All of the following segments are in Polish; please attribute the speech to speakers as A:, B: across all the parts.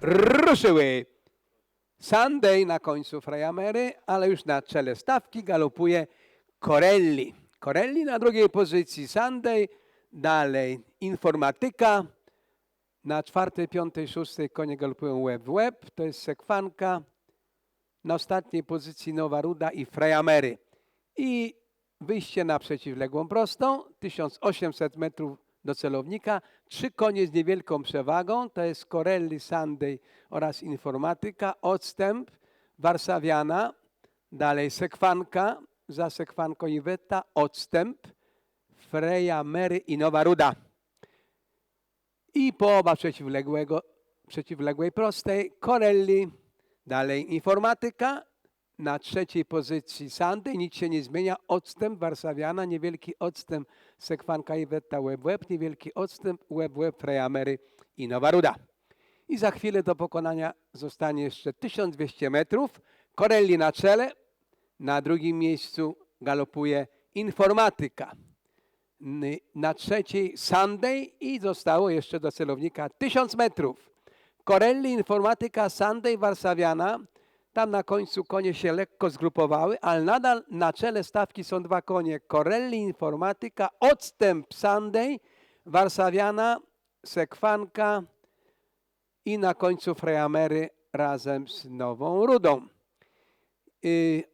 A: ruszyły. Sunday na końcu Freyamery, ale już na czele stawki galopuje Corelli. Corelli na drugiej pozycji Sunday, dalej informatyka, na czwartej, piątej, szóstej konie galopują łeb w łeb, to jest sekwanka, na ostatniej pozycji Nowa Ruda i Freyamery. I wyjście na przeciwległą prostą, 1800 metrów do celownika, trzy konie z niewielką przewagą, to jest Corelli, Sunday oraz Informatyka, odstęp Warsawiana, dalej Sekwanka, za Sekwanką Iweta, odstęp Freya, Mary i Nowa Ruda. I połowa przeciwległego, przeciwległej prostej, Corelli, dalej Informatyka, na trzeciej pozycji Sandy, nic się nie zmienia, odstęp Warszawiana, niewielki odstęp Sekwanka Iweta łeb w łeb, niewielki odstęp łeb łeb Freyamery i Nowa Ruda. I za chwilę do pokonania zostanie jeszcze 1200 metrów. Corelli na czele, na drugim miejscu galopuje Informatyka. Na trzeciej Sunday i zostało jeszcze do celownika 1000 metrów. Corelli, Informatyka, Sunday, Warszawiana. Tam na końcu konie się lekko zgrupowały, ale nadal na czele stawki są dwa konie. Corelli, Informatyka, odstęp Sunday, Warszawiana, Sekwanka i na końcu Freyamery razem z Nową Rudą. Y,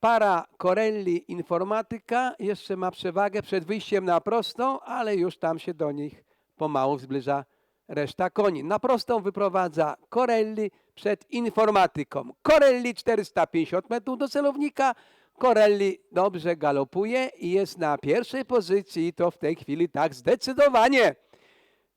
A: Para Corelli Informatyka jeszcze ma przewagę przed wyjściem na prostą, ale już tam się do nich pomału zbliża reszta koni. Na prostą wyprowadza Corelli przed Informatyką. Corelli 450 metrów do celownika. Corelli dobrze galopuje i jest na pierwszej pozycji to w tej chwili tak zdecydowanie.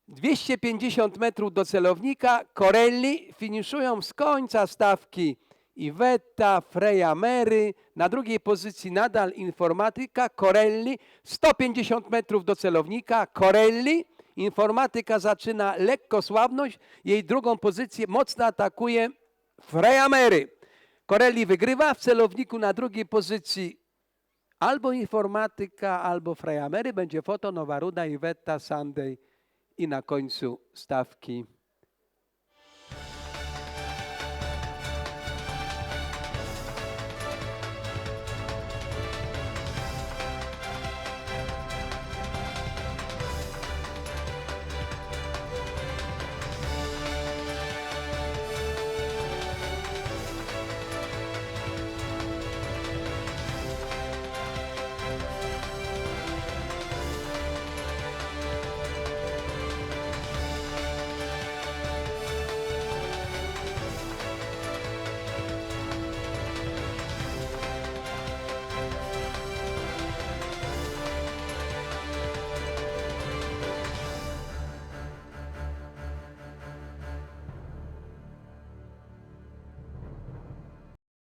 A: 250 metrów do celownika. Corelli finiszują z końca stawki Iweta, Freya Mary. Na drugiej pozycji nadal informatyka. Corelli. 150 metrów do celownika. Corelli. Informatyka zaczyna lekko słabność. Jej drugą pozycję mocno atakuje Freya Mary. Corelli wygrywa w celowniku na drugiej pozycji albo informatyka, albo Freya Mary. Będzie foto Nowa Ruda, Iweta, Sunday i na końcu stawki